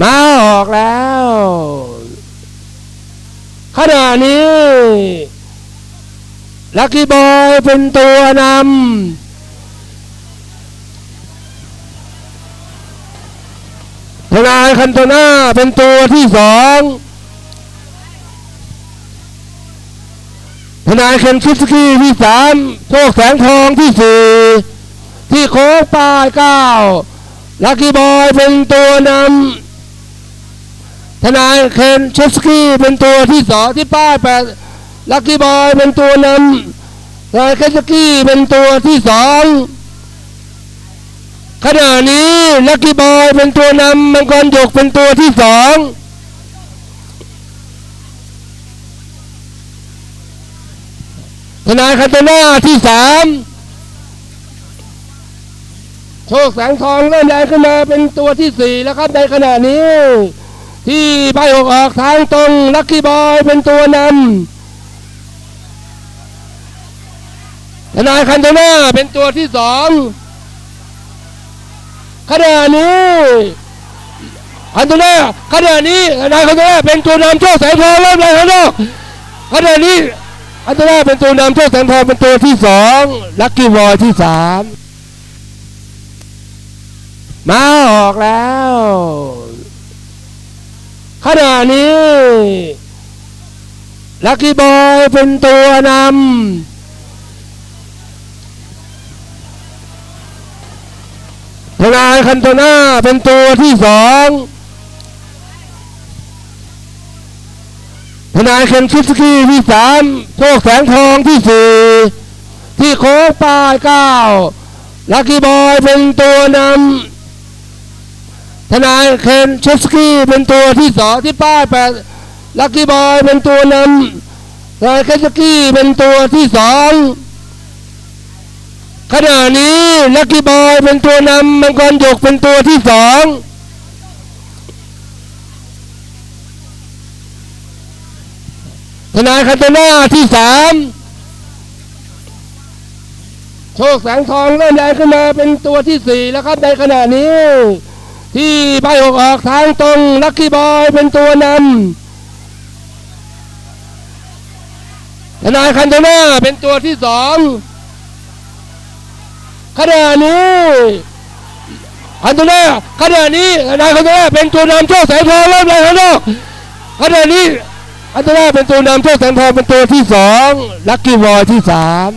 มาออกแล้วขณะนี้ลักกี้บอยเป็นตัวนำทนายคันโตนาเป็นตัวที่สองทนายเคนชิสกี้ที่สามโชคแสงทองที่สี่ที่โค้งป้ายเก้าลักกี้บอยเป็นตัวนำ ทนายเคนชิสกี้เป็นตัวที่สองที่ป้ายแปดลักกี้บอยเป็นตัวนำทนายเคนชิสกี้เป็นตัวที่สองขณะนี้ลักกี้บอยเป็นตัวนำมังกรหยกเป็นตัวที่สองทนายคันโตนาที่สามโชคแสงทองเริ่มแรงขึ้นมาเป็นตัวที่สี่แล้วครับในขณะนี้ ที่ใบออกออกทางตรงลักกี้บอยเป็นตัวนำทนายคันโตนาเป็นตัวที่สองขณะนี้คันโตนาขณะนี้ทนายคันโตนาเป็นตัวนำโชคแสงทองเริ่มแรงข้างนอกขณะนี้คันโตนาเป็นตัวนำโชคแสงทองเป็นตัวที่สองลักกี้บอยที่สามมาออกแล้ว นี้ ลักกี้บอยเป็นตัวนำทนายคันโตนาเป็นตัวที่สองทนายเคนชิสกี้ที่สามโชคแสงทองที่สี่ที่โค้งป้ายเก้าลักกี้บอยเป็นตัวนำ ทนายเคนเชิสกี้เป็นตัวที่สองที่ป้ายแปดลักกี้บอยเป็นตัวนำทนายเคนชิสกี้เป็นตัวที่สองขณะนี้ลักกี้บอยเป็นตัวนำมังกรหยกเป็นตัวที่สองทนายคันโตนาที่สามโชคแสงทองเริ่มแรงขึ้นมาเป็นตัวที่สี่แล้วครับในขณะนี้ ที่ใบออกออกทางตรงลักกี้บอยเป็นตัวนำทนายคันโตนาเป็นตัวที่สองขณะนี้คันโตนาขณะนี้ทนายคันโตนาเป็นตัวนำโชคแสงทองเริ่มแรงข้างนอกขณะนี้อันตราเป็นตัวนำโชคแสงทองเป็นตัวที่สองลักกี้บอยที่สาม